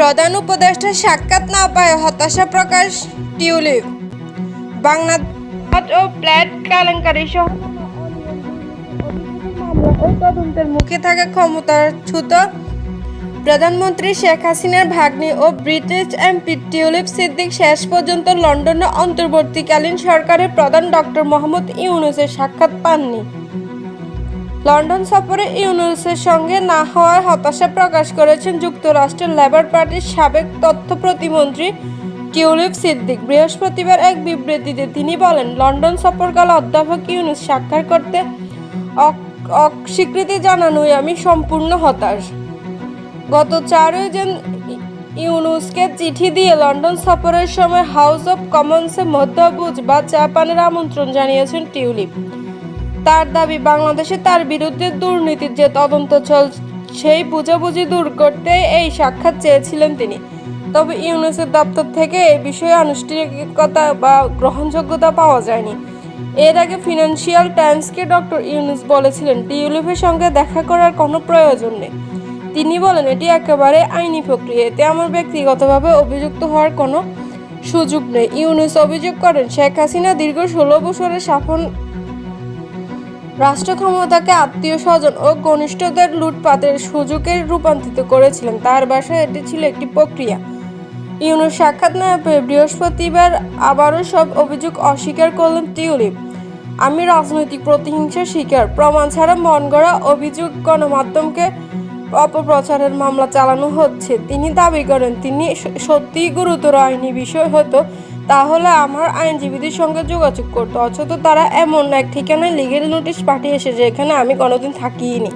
প্রধান উপদেষ্টার সাক্ষাৎ না পায় হতাশা প্রকাশ টিউলিপ। বাংলাদেশ ও প্ল্যাট কেলেঙ্কারি সহ তদন্তের মুখে থাকা ক্ষমতাচ্যুত প্রধানমন্ত্রী শেখ হাসিনার ভাগ্নি ও ব্রিটিশ এমপি টিউলিপ সিদ্দিক শেষ পর্যন্ত লন্ডনে অন্তর্বর্তীকালীন সরকারের প্রধান ডক্টর মোহাম্মদ ইউনুসের সাক্ষাৎ পাননি। লন্ডন সফরে ইউনুসের সঙ্গে না হওয়ায় হতাশা প্রকাশ করেছেন যুক্তরাষ্ট্রের লেবার পার্টির সাবেক তথ্য প্রতিমন্ত্রী টিউলিপ সিদ্দিক। বৃহস্পতিবার এক বিবৃতিতে তিনি বলেন, লন্ডন সফরকালে অধ্যাপক ইউনুস সাক্ষাৎ করতে অস্বীকৃতি জানানোয় আমি সম্পূর্ণ হতাশ। গত চারই জন ইউনুসকে চিঠি দিয়ে লন্ডন সফরের সময় হাউস অব কমন্সে মধ্যবুজ বা জাপানের আমন্ত্রণ জানিয়েছেন টিউলিপ। তার দাবি, বাংলাদেশে তার বিরুদ্ধে দুর্নীতির যে তদন্ত চল সেই বুঝাবুঝি দূর করতে এই সাক্ষাৎ চেয়েছিলেন তিনি। তবে ইউনুসের দপ্তর থেকে এই বিষয়ে আনুষ্ঠানিকতা বা গ্রহণযোগ্যতা পাওয়া যায়নি। এর আগে ফিনান্সিয়াল টাইমসকে ডক্টর ইউনুস বলেছিলেন টিউলিফের সঙ্গে দেখা করার কোনো প্রয়োজন নেই। তিনি বলেন, এটি একেবারে আইনি প্রক্রিয়া। এতে আমার ব্যক্তিগতভাবে অভিযুক্ত হওয়ার কোনো সুযোগ নেই। ইউনুস অভিযোগ করেন, শেখ হাসিনা দীর্ঘ ষোলো বছরের সাফল্য রাষ্ট্র ক্ষমতাকে আত্মীয় স্বজন ও ঘনিষ্ঠদের লুটপাতের সুযোগে রূপান্তরিত করেছিলেন। তার বাসায় এটি ছিল একটি প্রক্রিয়া। ইউনুস সাক্ষাৎ না পেয়ে বৃহস্পতিবার আবারও সব অভিযোগ অস্বীকার করলেন টিউলিপ। আমি রাজনৈতিক প্রতিহিংসার শিকার। প্রমাণ ছাড়া মন গড়া অভিযোগ গণমাধ্যমকে অপপ্রচারের মামলা চালানো হচ্ছে। তিনি দাবি করেন, তিনি সত্যিই গুরুতর আইনি বিষয় হতো তাহলে আমার আইনজীবীদের সঙ্গে যোগাযোগ করতো, অথচ তারা এমন এক ঠিকানায় লিগেল নোটিশ পাঠিয়েছে যেখানে আমি কোনোদিন থাকিনি